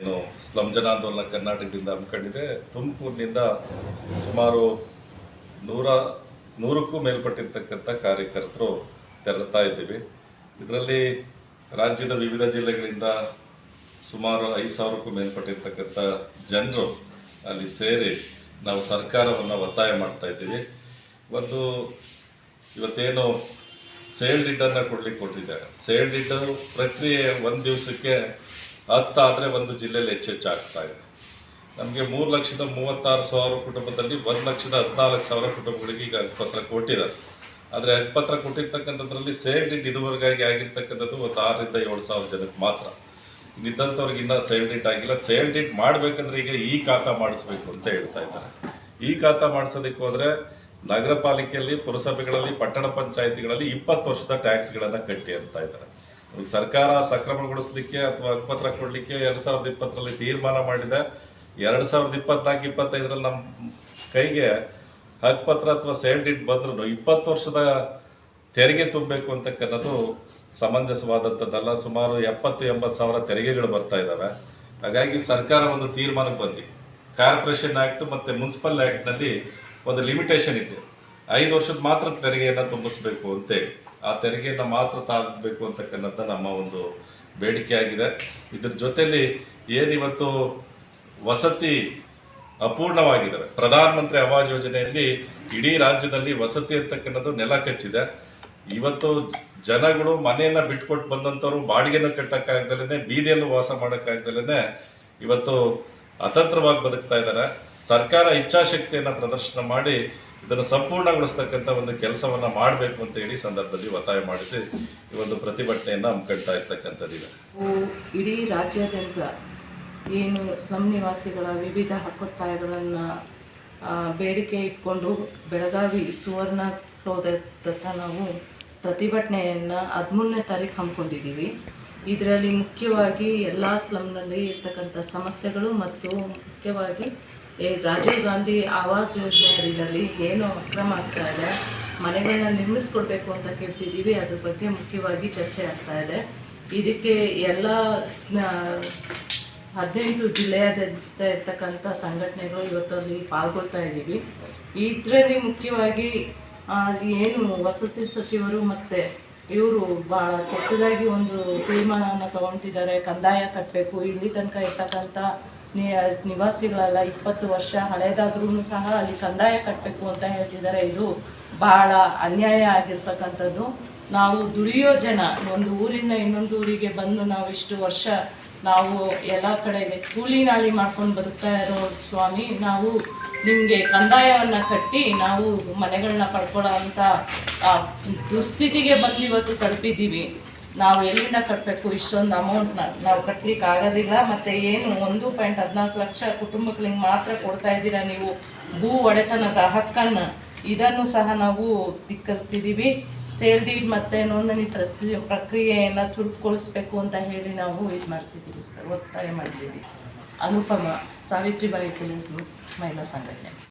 ಏನು ಸ್ಲಂ ಜನಾಂದೋಲನ ಕರ್ನಾಟಕದಿಂದ ಹಮ್ಮಿಕೊಂಡಿದೆ. ತುಮಕೂರಿನಿಂದ ಸುಮಾರು ನೂರ, ನೂರಕ್ಕೂ ಮೇಲ್ಪಟ್ಟಿರ್ತಕ್ಕಂಥ ಕಾರ್ಯಕರ್ತರು ತೆರಳುತ್ತಾ ಇದ್ದೀವಿ. ಇದರಲ್ಲಿ ರಾಜ್ಯದ ವಿವಿಧ ಜಿಲ್ಲೆಗಳಿಂದ ಸುಮಾರು ಐದು ಸಾವಿರಕ್ಕೂ ಮೇಲ್ಪಟ್ಟಿರ್ತಕ್ಕಂಥ ಜನರು ಅಲ್ಲಿ ಸೇರಿ ನಾವು ಸರ್ಕಾರವನ್ನು ಒತ್ತಾಯ ಮಾಡ್ತಾ ಇದ್ದೀವಿ. ಒಂದು ಇವತ್ತೇನು ಸೇಲ್ ರಿಟರ್ನ ಕೊಡ್ಲಿಕ್ಕೆ ಕೊಟ್ಟಿದ್ದಾರೆ. ಸೇಲ್ ರಿಟರ್ನ್ ಪ್ರಕ್ರಿಯೆ ಒಂದು ದಿವಸಕ್ಕೆ ಹತ್ತಾದರೆ ಒಂದು ಜಿಲ್ಲೆಯಲ್ಲಿ ಹೆಚ್ಚೆಚ್ಚಾಗ್ತಾ ಇದೆ. ನಮಗೆ ಮೂರು ಲಕ್ಷದ ಮೂವತ್ತಾರು ಸಾವಿರ ಕುಟುಂಬದಲ್ಲಿ ಒಂದು ಲಕ್ಷದ ಹದಿನಾಲ್ಕು ಸಾವಿರ ಕುಟುಂಬಗಳಿಗೆ ಈಗ ಹಕ್ಕುಪತ್ರ ಕೊಟ್ಟಿದ್ದಾರೆ ಆದರೆ ಹಕ್ಕುಪತ್ರ ಕೊಟ್ಟಿರ್ತಕ್ಕಂಥದ್ರಲ್ಲಿ ಸೇವ್ಡ್ ಇಟ್ ಇದುವರೆಗಾಗಿ ಆಗಿರ್ತಕ್ಕಂಥದ್ದು ಒಂದು ಆರರಿಂದ ಏಳು ಸಾವಿರ ಜನಕ್ಕೆ ಮಾತ್ರ. ಇನ್ನಿದ್ದಂಥವ್ರಿಗೆ ಇನ್ನೂ ಸೇಲ್ ಡೇಟ್ ಆಗಿಲ್ಲ. ಸೇಲ್ ಇಟ್ ಮಾಡಬೇಕಂದ್ರೆ ಈಗ ಈ ಖಾತಾ ಮಾಡಿಸ್ಬೇಕು ಅಂತ ಹೇಳ್ತಾ ಇದ್ದಾರೆ. ಈ ಖಾತಾ ಮಾಡಿಸೋದಕ್ಕೆ ಹೋದರೆ ನಗರ ಪಾಲಿಕೆಯಲ್ಲಿ ಪುರಸಭೆಗಳಲ್ಲಿ, ಪಟ್ಟಣ ಪಂಚಾಯಿತಿಗಳಲ್ಲಿ ಇಪ್ಪತ್ತು ವರ್ಷದ ಟ್ಯಾಕ್ಸ್ಗಳನ್ನು ಕಟ್ಟಿ ಅಂತ ಇದ್ದಾರೆ. ಸರ್ಕಾರ ಸಕ್ರಮಗೊಳಿಸ್ಲಿಕ್ಕೆ ಅಥವಾ ಹಕ್ಕುಪತ್ರ ಕೊಡಲಿಕ್ಕೆ ಎರಡು ಸಾವಿರದ ಇಪ್ಪತ್ತರಲ್ಲಿ ತೀರ್ಮಾನ ಮಾಡಿದೆ. ಎರಡು ಸಾವಿರದ ಇಪ್ಪತ್ನಾಲ್ಕು, ಇಪ್ಪತ್ತೈದರಲ್ಲಿ ನಮ್ಮ ಕೈಗೆ ಹಕ್ಕುಪತ್ರ ಅಥವಾ ಸೇಲ್ ಡಿಟ್ ಬಂದ್ರೂ ಇಪ್ಪತ್ತು ವರ್ಷದ ತೆರಿಗೆ ತುಂಬಬೇಕು ಅಂತಕ್ಕನ್ನೋದು ಸಮಂಜಸವಾದಂಥದ್ದಲ್ಲ. ಸುಮಾರು ಎಪ್ಪತ್ತು, ಎಂಬತ್ತು ಸಾವಿರ ತೆರಿಗೆಗಳು ಬರ್ತಾ ಇದ್ದಾವೆ. ಹಾಗಾಗಿ ಸರ್ಕಾರ ಒಂದು ತೀರ್ಮಾನಕ್ಕೆ ಬಂದು. ಕಾರ್ಪೊರೇಷನ್ ಆ್ಯಕ್ಟ್ ಮತ್ತು ಮುನ್ಸಿಪಲ್ ಆ್ಯಕ್ಟ್ನಲ್ಲಿ ಒಂದು ಲಿಮಿಟೇಷನ್ ಇಟ್ಟು ಐದು ವರ್ಷದ ಮಾತ್ರ ತೆರಿಗೆಯನ್ನು ತುಂಬಿಸ್ಬೇಕು ಅಂತೇಳಿ ಆ ತೆರಿಗೆಯನ್ನು ಮಾತ್ರ ತಾಗಬೇಕು ಅಂತಕ್ಕಂಥದ್ದು ನಮ್ಮ ಒಂದು ಬೇಡಿಕೆ ಆಗಿದೆ. ಇದ್ರ ಜೊತೆಯಲ್ಲಿ ಏನಿವತ್ತು ವಸತಿ ಅಪೂರ್ಣವಾಗಿದ್ದಾವೆ ಪ್ರಧಾನಮಂತ್ರಿ ಆವಾಜ್ ಯೋಜನೆಯಲ್ಲಿ ಇಡೀ ರಾಜ್ಯದಲ್ಲಿ ವಸತಿ ಅಂತಕ್ಕಂಥದ್ದು ನೆಲ ಕಚ್ಚಿದೆ. ಇವತ್ತು ಜನಗಳು ಮನೆಯನ್ನ ಬಿಟ್ಕೊಟ್ಟು ಬಂದಂಥವ್ರು ಬಾಡಿಗೆನ ಕಟ್ಟಕ್ಕಾಗ್ದಲೇ ಬೀದಿಯಲ್ಲೂ ವಾಸ ಮಾಡೋಕ್ಕಾಗ್ದಲೇ ಇವತ್ತು ಅತಂತ್ರವಾಗಿ ಬದುಕ್ತಾ ಇದ್ದಾರೆ. ಸರ್ಕಾರ ಇಚ್ಛಾಶಕ್ತಿಯನ್ನು ಪ್ರದರ್ಶನ ಮಾಡಿ ಇದನ್ನು ಸಂಪೂರ್ಣಗೊಳಿಸ್ತಕ್ಕಂಥ ಒಂದು ಕೆಲಸವನ್ನು ಮಾಡಬೇಕು ಅಂತ ಹೇಳಿ ಸಂದರ್ಭದಲ್ಲಿ ಒತ್ತಾಯ ಮಾಡಿಸಿ ಈ ಒಂದು ಪ್ರತಿಭಟನೆಯನ್ನು ಹಮ್ಮಿಕೊಳ್ತಾ ಇರ್ತಕ್ಕಂಥದ್ದಿದೆ ಇಡೀ ರಾಜ್ಯಾದ್ಯಂತ ಏನು ಸ್ಲಮ್ ನಿವಾಸಿಗಳ ವಿವಿಧ ಹಕ್ಕೊತ್ತಾಯಗಳನ್ನು ಬೇಡಿಕೆ ಇಟ್ಕೊಂಡು ಬೆಳಗಾವಿ ಸುವರ್ಣ ಸೌಧದತ್ತ ನಾವು ಪ್ರತಿಭಟನೆಯನ್ನು ಹದಿಮೂರನೇ ತಾರೀಕು ಹಮ್ಮಿಕೊಂಡಿದ್ದೀವಿ. ಇದರಲ್ಲಿ ಮುಖ್ಯವಾಗಿ ಎಲ್ಲ ಸ್ಲಮ್ನಲ್ಲಿ ಇರ್ತಕ್ಕಂಥ ಸಮಸ್ಯೆಗಳು ಮತ್ತು ಮುಖ್ಯವಾಗಿ ಈ ರಾಜೀವ್ ಗಾಂಧಿ ಆವಾಸ್ ಯೋಜನೆ ಅಡಿಯಲ್ಲಿ ಏನು ಅಕ್ರಮ ಆಗ್ತಾ ಇದೆ? ಮನೆಗಳನ್ನ ನಿರ್ಮಿಸ್ಕೊಡ್ಬೇಕು ಅಂತ ಕೇಳ್ತಿದ್ದೀವಿ. ಅದ್ರ ಬಗ್ಗೆ ಮುಖ್ಯವಾಗಿ ಚರ್ಚೆ ಆಗ್ತಾ ಇದೆ. ಇದಕ್ಕೆ ಎಲ್ಲ ಹದಿನೆಂಟು ಜಿಲ್ಲೆಯಾದ್ಯಂತ ಇರ್ತಕ್ಕಂಥ ಸಂಘಟನೆಗಳು ಇವತ್ತಲ್ಲಿ ಪಾಲ್ಗೊಳ್ತಾ ಇದ್ದೀವಿ. ಇದರಲ್ಲಿ ಮುಖ್ಯವಾಗಿ ಏನು ವಸತಿ ಸಚಿವರು ಮತ್ತು ಇವರು ಬಾ, ಕೆಟ್ಟದಾಗಿ ಒಂದು ತೀರ್ಮಾನವನ್ನು ತಗೊತಿದ್ದಾರೆ ಕಂದಾಯ ಕಟ್ಟಬೇಕು ಇಲ್ಲಿ ತನಕ ಇರ್ತಕ್ಕಂಥ ನಿ, ನಿವಾಸಿಗಳೆಲ್ಲ ಇಪ್ಪತ್ತು ವರ್ಷ ಹಳೇದಾದ್ರೂ ಸಹ ಅಲ್ಲಿ ಕಂದಾಯ ಕಟ್ಟಬೇಕು ಅಂತ ಹೇಳ್ತಿದ್ದಾರೆ. ಇದು ಬಹಳ ಅನ್ಯಾಯ ಆಗಿರ್ತಕ್ಕಂಥದ್ದು. ನಾವು ದುಡಿಯೋ ಜನ, ಒಂದು ಊರಿಂದ ಇನ್ನೊಂದು ಊರಿಗೆ ಬಂದು ನಾವು ಇಷ್ಟು ವರ್ಷ ನಾವು ಎಲ್ಲ ಕಡೆಗೆ ಕೂಲಿ ನಾಳಿ ಮಾಡ್ಕೊಂಡು ಬರುತ್ತಾ ಇರೋ ಸ್ವಾಮಿ, ನಾವು ನಿಮಗೆ ಕಂದಾಯವನ್ನು ಕಟ್ಟಿ ನಾವು ಮನೆಗಳನ್ನ ಪಡ್ಕೊಳ್ಳೋ ಅಂಥ ದುಸ್ಥಿತಿಗೆ ಬಂದು ಇವತ್ತು ತಲುಪಿದ್ದೀವಿ. ನಾವು ಎಲ್ಲಿಂದ ಕಟ್ಟಬೇಕು ಇಷ್ಟೊಂದು ಅಮೌಂಟ್ನ ನಾವು ಕಟ್ಟಲಿಕ್ಕೆ ಆಗೋದಿಲ್ಲ. ಮತ್ತು ಏನು, ಒಂದು ಪಾಯಿಂಟ್ ಹದಿನಾಲ್ಕು ಲಕ್ಷ ಕುಟುಂಬಗಳಿಗೆ ಮಾತ್ರ ಕೊಡ್ತಾ ಇದ್ದೀರಾ ನೀವು? ಭೂ ಒಡೆತನದ ಹಕ್ಕನ್ನು. ಇದನ್ನು ಸಹ ನಾವು ಧಿಕ್ಕರಿಸ್ತಿದ್ದೀವಿ. ಸೇಲ್ ಡೀಡ್ ಮತ್ತು ನೋಂದಣಿ ಪ್ರಕ್ರಿಯೆ ಪ್ರಕ್ರಿಯೆಯನ್ನು ಚುರುಕುಗೊಳಿಸ್ಬೇಕು ಅಂತ ಹೇಳಿ ನಾವು ಇದು ಮಾಡ್ತಿದ್ದೀವಿ ಸರ್. ಒತ್ತಾಯ ಮಾಡಿದ್ದೀವಿ. ಅನುಪಮ, ಸಾವಿತ್ರಿಬಾಯಿ ಪುಲಿಸ್ ಮಹಿಳಾ ಸಂಘಟನೆ.